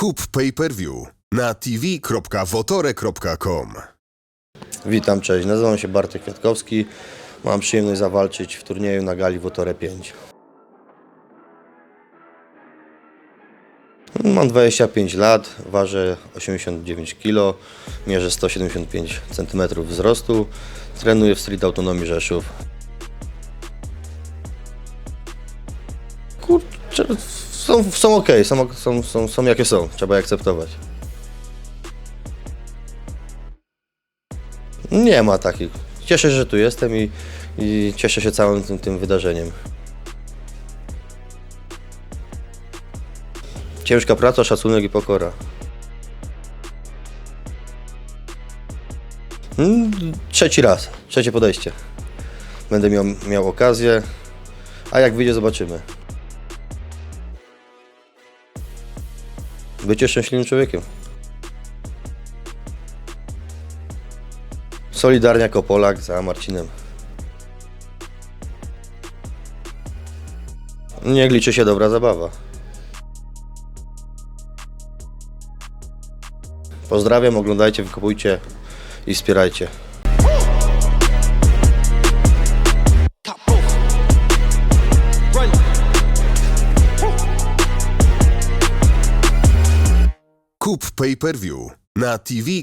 Kup pay-per-view na tv.wotore.com. Witam, cześć. Nazywam się Bartek Kwiatkowski. Mam przyjemność zawalczyć w turnieju na gali Wotore 5. Mam 25 lat, ważę 89 kg, mierzę 175 cm wzrostu, trenuję w Street Autonomii Rzeszów. Kurczę, są, są ok, są, są, są, są jakie są, trzeba je akceptować. Nie ma takich. Cieszę się, że tu jestem i, i cieszę się całym tym, tym wydarzeniem. Ciężka praca, szacunek i pokora. Mm, Trzeci raz, trzecie podejście. Będę miał, miał okazję, a jak wyjdzie, zobaczymy. Bycie szczęśliwym człowiekiem. Solidarnie jako Polak za Marcinem. Niech liczy się dobra zabawa. Pozdrawiam, oglądajcie, wykupujcie i wspierajcie. Kup pay-per-view na tv.wotore.com.